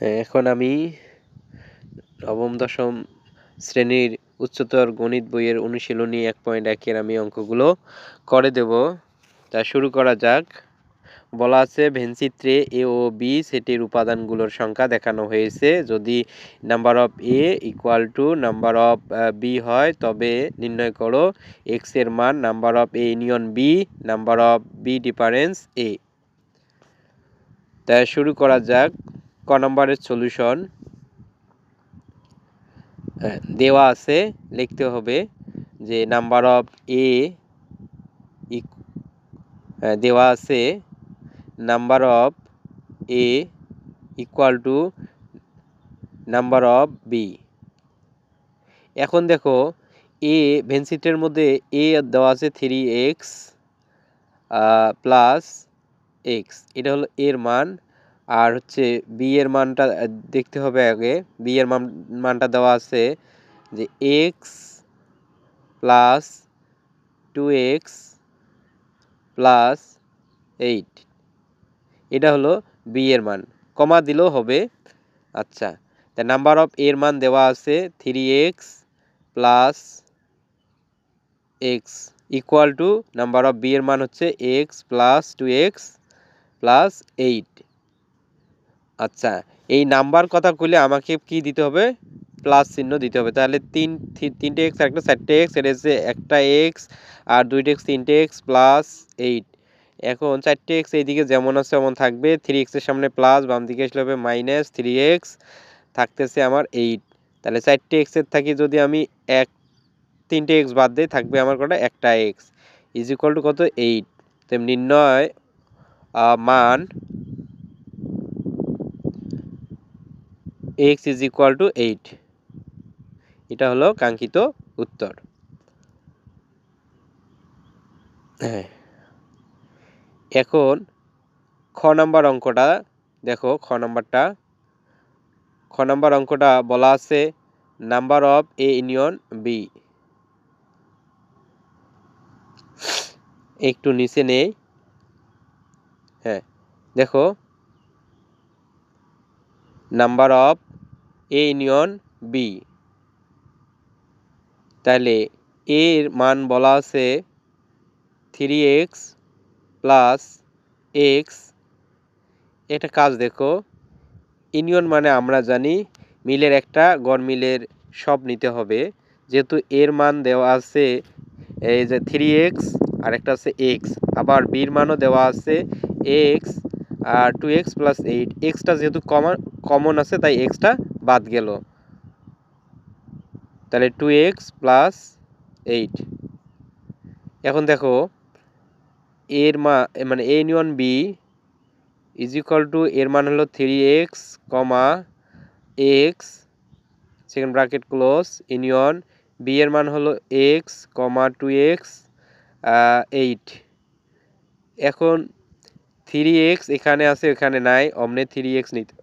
এখন আমি নবম, দশম শ্রেণির উচ্চতর গণিত বইয়ের অনুশীলনী এক পয়েন্ট একের আমি অঙ্কগুলো করে দেব। তা শুরু করা যাক। বলা আছে, ভেনচিত্রে এ ও বি সেটির উপাদানগুলোর সংখ্যা দেখানো হয়েছে। যদি number of A equal to number of B হয়, তবে নির্ণয় করো, এক্সের মান number of A union B, number of B difference A. তাই শুরু করা যাক। ক নম্বরের সলিউশন দেওয়া আছে, লিখতে হবে যে নাম্বার অফ এ দেওয়া আছে number of A equal to number of B এখন দেখো এ ভেনসিটের মধ্যে এ দেওয়া আছে থ্রি এক্স প্লাস এক্স এটা হলো এর মান। আর হচ্ছে বি এর মানটা দেখতে হবে আগে। বি এর মান, মানটা দেওয়া আছে যে X plus two X plus eight এটা হলো বি এর মান। কমা দিলেও হবে। আচ্ছা তা নাম্বার অফ এর মান দেওয়া আছে three X plus X equal to number of B এর মান হচ্ছে X plus two X plus eight আচ্ছা এই নাম্বার কথা কইলে আমাকে কি দিতে হবে? প্লাস চিহ্ন দিতে হবে। তাহলে তিন তিনটে এক্স আর একটা চারটে এক্স এটা হচ্ছে একটা এক্স আর দুইটা এক্স তিনটে এক্স প্লাস এইট এখন চারটে এক্স এইদিকে যেমন আছে তেমন থাকবে। থ্রি এক্সের সামনে প্লাস বাম দিকে আসলে হবে মাইনাস থ্রি এক্স থাকতেছে আমার এইট তাহলে চারটে এক্সের থাকি যদি আমি এক, তিনটে এক্স বাদ দিই, থাকবে আমার কটা? একটা এক্স ইজ ইকুয়াল টু কত? এইট তেমনি নির্ণয় মান X is equal to eight এটা হলো কাঙ্ক্ষিত উত্তর। হ্যাঁ। এখন খ নাম্বার অঙ্কটা, দেখো খ নাম্বারটা। খ নাম্বার অঙ্কটা বলা আছে number of A union B. একটু নিচে নেই। হ্যাঁ দেখো। Number of A union B তাহলে এর মান বলা আছে থ্রি এক্স প্লাস এক্স এটা কাজ দেখো। ইউনিয়ন মানে আমরা জানি মিলের একটা গড় মিলের সব নিতে হবে। যেহেতু এর মান দেওয়া আছে এই যে থ্রি এক্স আর একটা আছে এক্স আবার বির মানও দেওয়া আছে এক্স আর টু এক্স প্লাস এইট এক্সটা যেহেতু কমন কমন আছে, তাই এক্সটা বাদ গেল। তাহলে টু এক্স প্লাস এইট এখন দেখো, এর মা মানে A union B is equal to এর মান হলো three X comma X second bracket close union B এর মান হলো X comma two X eight এখন থ্রি এক্স এখানে আছে, এখানে নাই, অমনে থ্রি এক্স নিতে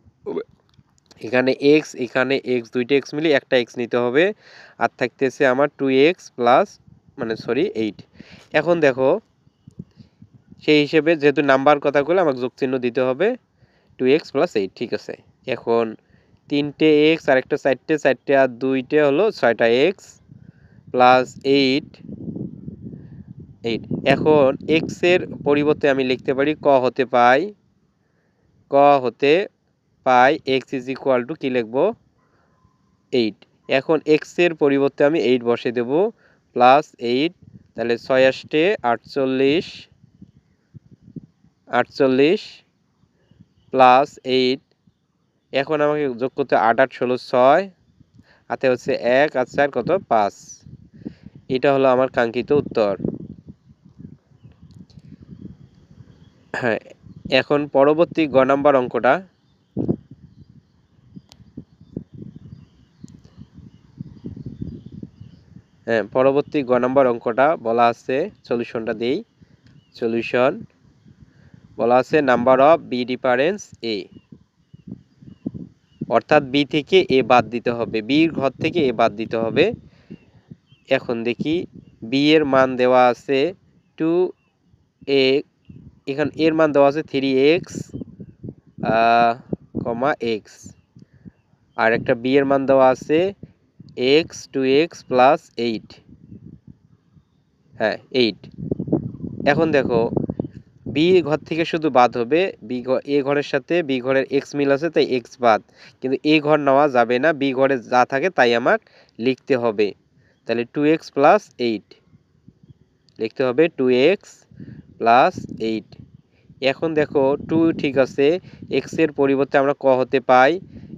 এখানে এক্স এখানে এক্স দুইটা এক্স মিলে একটা এক্স নিতে হবে। আর থাকতেছে আমার টু এক্স প্লাস মানে সরি এইট এখন দেখো, সেই হিসেবে যেহেতু নাম্বার কথা বলে আমাকে যোগচিহ্ন দিতে হবে। টু এক্স প্লাস এইট ঠিক আছে? এখন তিনটে এক্স আর একটা চারটে চারটে আর দুইটে হলো ছয়টা এক্স প্লাস এইট এইট এখন এক্সের পরিবর্তে আমি লিখতে পারি, ক হতে পাই, ক হতে পাই এক্স ইজ ইকুয়াল টু কী লিখব? এইট। এখন এক্সের পরিবর্তে আমি এইট বসে দেব, প্লাস এইট, তাহলে ছয় আষ্টে আটচল্লিশ আটচল্লিশ, প্লাস এইট। এখন আমাকে যোগ করতে আট আট, ষোলো, ছয়, হাতে হচ্ছে এক, আর চার কত? পাঁচ। এটা হলো আমার কাঙ্ক্ষিত উত্তর। হ্যাঁ এখন পরবর্তী গ নাম্বার অঙ্কটা। হ্যাঁ পরবর্তী গ নাম্বার অঙ্কটা বলা আছে সলিউশনটা দিই। সলিউশন বলা আছে number of B difference A অর্থাৎ বি থেকে এ বাদ দিতে হবে বির ঘর থেকে এ বাদ দিতে হবে। এখন দেখি বি এর মান দেওয়া আছে টু এ এখানে এর মান দেওয়া আছে থ্রি এক্স কমা এক্স আর একটা বি এর মান দেওয়া আছে X two X plus eight হ্যাঁ এইট এখন দেখো বি ঘর থেকে শুধু বাদ হবে বি ঘর এ ঘরের সাথে বি ঘরের এক্স মিল আছে, তাই এক্স বাদ। কিন্তু এ ঘর নেওয়া যাবে না বি ঘরে যা থাকে তাই আমার লিখতে হবে। তাহলে টু এক্স প্লাস এইট লিখতে হবে টু এক্স প্লাস এইট এখন দেখো টু ঠিক আছে এক্সের পরিবর্তে আমরা ক হতে পাই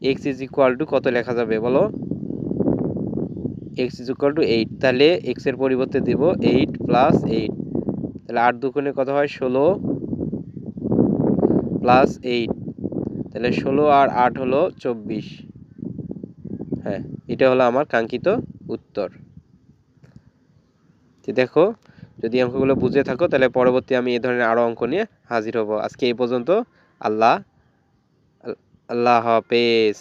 এক্স ইজ ইকুয়াল টু কত লেখা যাবে বলো? X is equal to eight তাহলে এক্সের পরিবর্তে দেব এইট প্লাস এইট তাহলে আট দুগুণে কত হয়? ষোলো প্লাস এইট তাহলে ষোলো আর আট হলো চব্বিশ। হ্যাঁ এটা হলো আমার কাঙ্ক্ষিত উত্তর। তো দেখো, যদি অঙ্কগুলো বুঝে থাকো, তাহলে পরবর্তী আমি এই ধরনের আরও অঙ্ক নিয়ে হাজির হব। আজকে এই পর্যন্ত আল্লাহ আল্লাহ হাফেজ।